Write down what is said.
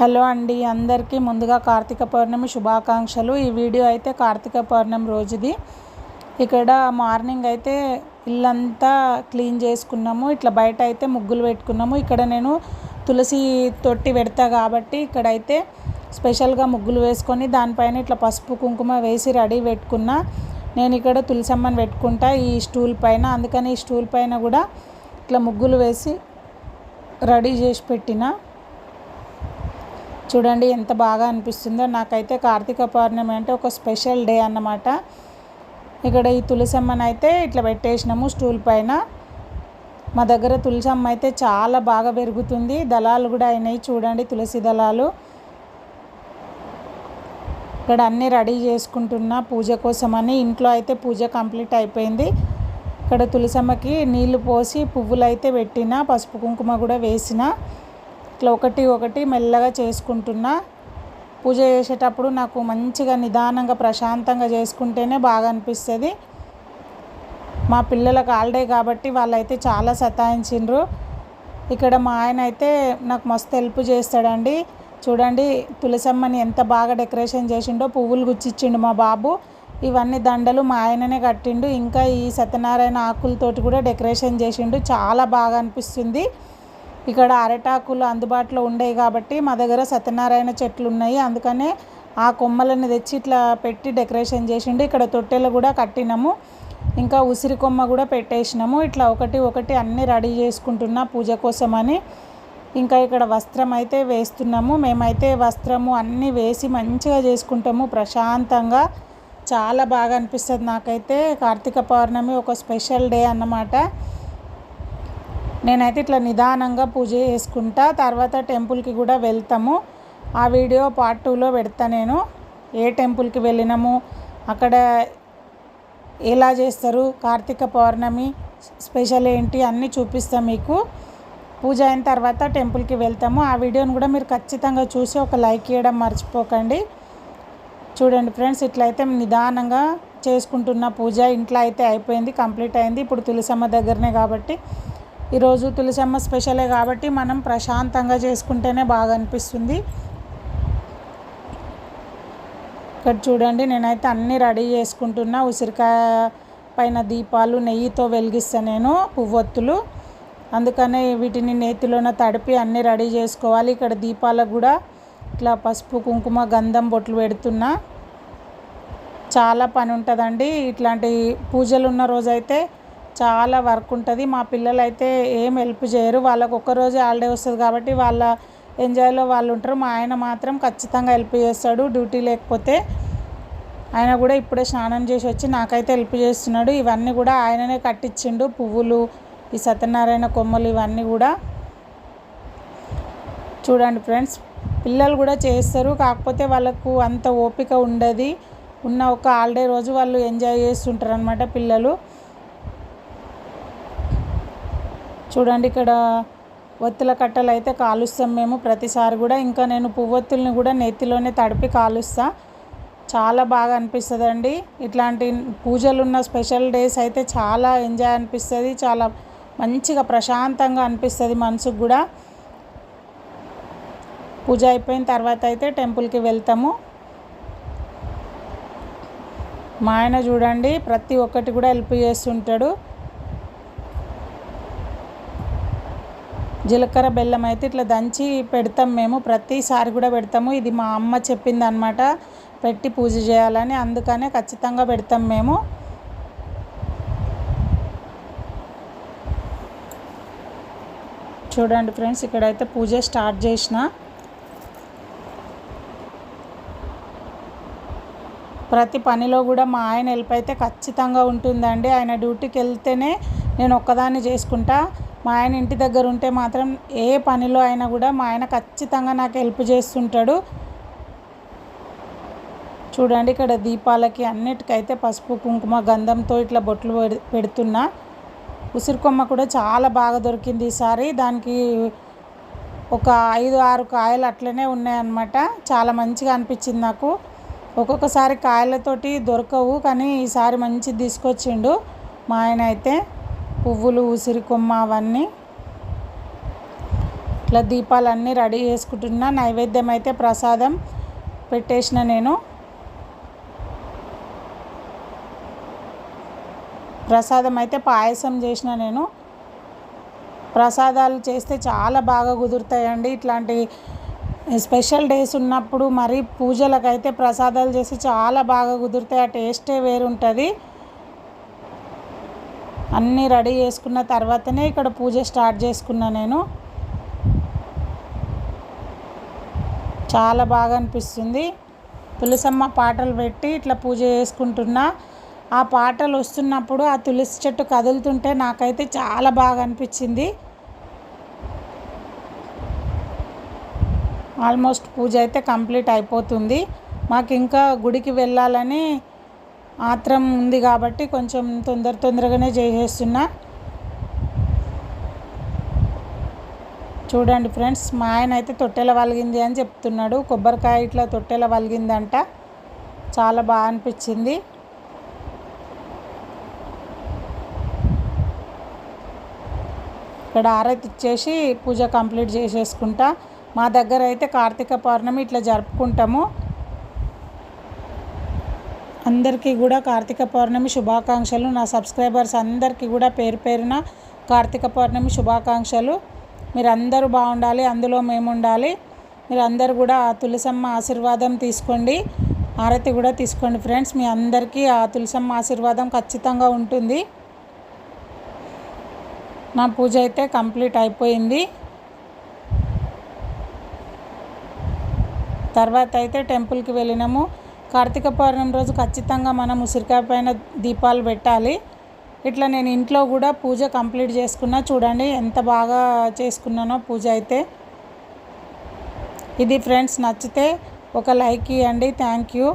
Hello అండి అందరికీ ముందుగా కార్తీక పౌర్ణమి శుభాకాంక్షలు. ఈ వీడియో అయితే కార్తీక పౌర్ణమి రోజుది. ఇక్కడ మార్నింగ్ అయితే ఇల్లంతా క్లీన్ చేసుకున్నాము. ఇట్లా బయట అయితే ముగ్గులు పెట్టుకున్నాము. ఇక్కడ నేను తులసి తొట్టి పెడతా కాబట్టి ఇక్కడైతే స్పెషల్గా ముగ్గులు వేసుకొని దానిపైన ఇట్లా పసుపు కుంకుమ వేసి రెడీ పెట్టుకున్నా. నేను ఇక్కడ తులసమ్మని పెట్టుకుంటా ఈ స్టూల్ పైన. అందుకని ఈ స్టూల్ పైన కూడా ఇట్లా ముగ్గులు వేసి రెడీ చేసి పెట్టిన. చూడండి ఎంత బాగా అనిపిస్తుందో. నాకైతే కార్తీక పౌర్ణమి అంటే ఒక స్పెషల్ డే అన్నమాట. ఇక్కడ ఈ తులసమ్మని అయితే ఇట్లా పెట్టేసినాము స్టూల్ పైన. మా దగ్గర తులసమ్మ అయితే చాలా బాగా పెరుగుతుంది. దళాలు కూడా అయినాయి చూడండి తులసి దళాలు. ఇక్కడ అన్నీ రెడీ చేసుకుంటున్నా పూజ కోసమని. ఇంట్లో అయితే పూజ కంప్లీట్ అయిపోయింది. ఇక్కడ తులసమ్మకి నీళ్ళు పోసి పువ్వులు అయితే పెట్టిన పసుపు కుంకుమ కూడా వేసిన. ఇట్లా ఒకటి ఒకటి మెల్లగా చేసుకుంటున్నా. పూజ చేసేటప్పుడు నాకు మంచిగా నిదానంగా ప్రశాంతంగా చేసుకుంటేనే బాగా అనిపిస్తుంది. మా పిల్లలకు హాలిడే కాబట్టి వాళ్ళైతే చాలా సతాయించిండ్రు. ఇక్కడ మా ఆయన అయితే నాకు మస్తు హెల్ప్ చేస్తాడండి. చూడండి తులసమ్మని ఎంత బాగా డెకరేషన్ చేసిండో పువ్వులు గుచ్చిచ్చిండు మా బాబు. ఇవన్నీ దండలు మా ఆయననే కట్టిండు. ఇంకా ఈ సత్యనారాయణ ఆకులతోటి కూడా డెకరేషన్ చేసిండు. చాలా బాగా అనిపిస్తుంది. ఇక్కడ అరటాకులు అందుబాటులో ఉండేవి కాబట్టి మా దగ్గర సత్యనారాయణ చెట్లు ఉన్నాయి. అందుకనే ఆ కొమ్మలను తెచ్చి ఇట్లా పెట్టి డెకరేషన్ చేసిండు. ఇక్కడ తొట్టెలు కూడా కట్టినాము. ఇంకా ఉసిరి కొమ్మ కూడా పెట్టేసినాము. ఇట్లా ఒకటి ఒకటి అన్నీ రెడీ చేసుకుంటున్నా పూజ కోసమని. ఇంకా ఇక్కడ వస్త్రం అయితే వేస్తున్నాము. మేమైతే వస్త్రము అన్నీ వేసి మంచిగా చేసుకుంటాము. ప్రశాంతంగా. చాలా బాగా అనిపిస్తుంది నాకైతే. కార్తీక పౌర్ణమి ఒక స్పెషల్ డే అన్నమాట. నేనైతే ఇట్లా నిదానంగా పూజ చేసుకుంటా. తర్వాత టెంపుల్కి కూడా వెళ్తాము. ఆ వీడియో పార్ట్ టూలో పెడతా నేను. ఏ టెంపుల్కి వెళ్ళినాము అక్కడ ఎలా చేస్తారు కార్తీక పౌర్ణమి స్పెషల్ ఏంటి అన్నీ చూపిస్తాం మీకు. పూజ అయిన తర్వాత టెంపుల్కి వెళ్తాము. ఆ వీడియోని కూడా మీరు ఖచ్చితంగా చూసి ఒక లైక్ ఇవ్వడం మర్చిపోకండి. చూడండి ఫ్రెండ్స్ ఇట్లయితే నిదానంగా చేసుకుంటున్న పూజ ఇంట్లో అయితే అయిపోయింది కంప్లీట్ అయింది. ఇప్పుడు తులసమ్మ దగ్గరనే కాబట్టి ఈరోజు తులసమ్మ స్పెషలే కాబట్టి మనం ప్రశాంతంగా చేసుకుంటేనే బాగా అనిపిస్తుంది. ఇక్కడ చూడండి నేనైతే అన్నీ రెడీ చేసుకుంటున్నా. ఉసిరికాయ పైన దీపాలు నెయ్యితో వెలిగిస్తా నేను పువ్వొత్తులు. అందుకనే వీటిని నేతిలోన తడిపి అన్నీ రెడీ చేసుకోవాలి. ఇక్కడ దీపాలకు కూడా ఇట్లా పసుపు కుంకుమ గంధం బొట్లు పెడుతున్నా. చాలా పని ఉంటుందండి. ఇట్లాంటి పూజలు ఉన్న రోజైతే చాలా వర్క్ ఉంటుంది. మా పిల్లలు అయితే ఏం హెల్ప్ చేయరు. వాళ్ళకు ఒక్కరోజు హాలిడే వస్తుంది కాబట్టి వాళ్ళ ఎంజాయ్లో వాళ్ళు ఉంటారు. మా ఆయన మాత్రం ఖచ్చితంగా హెల్ప్ చేస్తాడు. డ్యూటీ లేకపోతే ఆయన కూడా ఇప్పుడే స్నానం చేసి వచ్చి నాకైతే హెల్ప్ చేస్తున్నాడు. ఇవన్నీ కూడా ఆయననే కట్టించిండు. పువ్వులు ఈ సత్యనారాయణ కొమ్మలు ఇవన్నీ కూడా. చూడండి ఫ్రెండ్స్ పిల్లలు కూడా చేస్తారు. కాకపోతే వాళ్ళకు అంత ఓపిక ఉండదు. ఉన్న ఒక హాలిడే రోజు వాళ్ళు ఎంజాయ్ చేస్తుంటారు అనమాట పిల్లలు. చూడండి ఇక్కడ ఒత్తుల కట్టలు అయితే కాలుస్తాం మేము ప్రతిసారి కూడా. ఇంకా నేను పువ్వొత్తుల్ని కూడా నెత్తిలోనే తడిపి కాలుస్తా. చాలా బాగా అనిపిస్తుంది అండి ఇట్లాంటి పూజలు ఉన్న స్పెషల్ డేస్ అయితే చాలా ఎంజాయ్ అనిపిస్తుంది. చాలా మంచిగా ప్రశాంతంగా అనిపిస్తుంది మనసుకు కూడా. పూజ అయిపోయిన తర్వాత అయితే టెంపుల్కి వెళ్తాము. మా ఆయన చూడండి ప్రతి ఒక్కటి కూడా హెల్ప్ చేస్తుంటాడు. జీలకర్ర బెల్లం అయితే ఇట్లా దంచి పెడతాం మేము. ప్రతిసారి కూడా పెడతాము. ఇది మా అమ్మ చెప్పింది అనమాట పెట్టి పూజ చేయాలని. అందుకనే ఖచ్చితంగా పెడతాం మేము. చూడండి ఫ్రెండ్స్ ఇక్కడైతే పూజ స్టార్ట్ చేసిన. ప్రతి పనిలో కూడా మా ఆయన హెల్ప్ అయితే ఖచ్చితంగా ఉంటుందండి. ఆయన డ్యూటీకి వెళ్తేనే నేను ఒక్కదాన్ని చేసుకుంటా. మా ఆయన ఇంటి దగ్గర ఉంటే మాత్రం ఏ పనిలో అయినా కూడా మా ఆయన ఖచ్చితంగా నాకు హెల్ప్ చేస్తుంటాడు. చూడండి ఇక్కడ దీపాలకి అన్నిటికైతే పసుపు కుంకుమ గంధంతో ఇట్లా బొట్లు పెడుతున్నా. ఉసిరికొమ్మ కూడా చాలా బాగా దొరికింది ఈసారి దానికి ఒక ఐదు ఆరు కాయలు అట్లనే ఉన్నాయన్నమాట. చాలా మంచిగా అనిపించింది నాకు. ఒక్కొక్కసారి కాయలతోటి దొరకవు కానీ ఈసారి మంచి తీసుకొచ్చిండు మా ఆయన అయితే. పువ్వులు ఉసిరి కొమ్మ అవన్నీ. ఇట్లా దీపాలన్నీ రెడీ చేసుకుంటున్నా. నైవేద్యం అయితే ప్రసాదం పెట్టేసిన నేను. ప్రసాదం అయితే పాయసం చేసిన నేను. ప్రసాదాలు చేస్తే చాలా బాగా కుదురుతాయండి. ఇట్లాంటి స్పెషల్ డేస్ ఉన్నప్పుడు మరి పూజలకైతే ప్రసాదాలు చేసి చాలా బాగా కుదురుతాయి. ఆ టేస్టే వేరుంటుంది. అన్నీ రెడీ చేసుకున్న తర్వాతనే ఇక్కడ పూజ స్టార్ట్ చేసుకున్నా నేను. చాలా బాగా అనిపిస్తుంది. తులసమ్మ పాటలు పెట్టి ఇట్లా పూజ చేసుకుంటున్నా. ఆ పాటలు వస్తున్నప్పుడు ఆ తులసి చెట్టు కదులుతుంటే నాకైతే చాలా బాగా అనిపించింది. ఆల్మోస్ట్ పూజ అయితే కంప్లీట్ అయిపోతుంది. మాకు ఇంకా గుడికి వెళ్ళాలని ఆత్రం ఉంది కాబట్టి కొంచెం తొందర తొందరగానే చేసేస్తున్నా. చూడండి ఫ్రెండ్స్ మా ఆయన అయితే తొట్టెల వలిగింది అని చెప్తున్నాడు. కొబ్బరికాయ ఇట్లా తొట్టెల వలిగిందంట. చాలా బాగా అనిపించింది. ఇక్కడ ఆరతి ఇచ్చేసి పూజ కంప్లీట్ చేసేసుకుంటా. మా దగ్గర అయితే కార్తీక పౌర్ణమి ఇట్లా జరుపుకుంటాము. అందరికీ కూడా కార్తీక పౌర్ణమి శుభాకాంక్షలు. నా సబ్స్క్రైబర్స్ అందరికీ కూడా పేరు పేరున కార్తీక పౌర్ణమి శుభాకాంక్షలు. మీరు అందరూ బాగుండాలి అందులో మేము ఉండాలి మీరు అందరు కూడా ఆ తులసమ్మ ఆశీర్వాదం తీసుకోండి ఆరతి కూడా తీసుకోండి ఫ్రెండ్స్. మీ అందరికీ ఆ తులసమ్మ ఆశీర్వాదం ఖచ్చితంగా ఉంటుంది. నా పూజ అయితే కంప్లీట్ అయిపోయింది. తర్వాత అయితే టెంపుల్కి వెళ్ళినాము. కార్తీక పౌర్ణమి రోజు ఖచ్చితంగా మనం ఉసిరికాయ పైన దీపాలు పెట్టాలి. ఇట్లా నేను ఇంట్లో కూడా పూజ కంప్లీట్ చేసుకున్నా. చూడండి ఎంత బాగా చేసుకున్నానో పూజ అయితే. ఇది ఫ్రెండ్స్ నచ్చితే ఒక లైక్ ఇవ్వండి థ్యాంక్ యూ.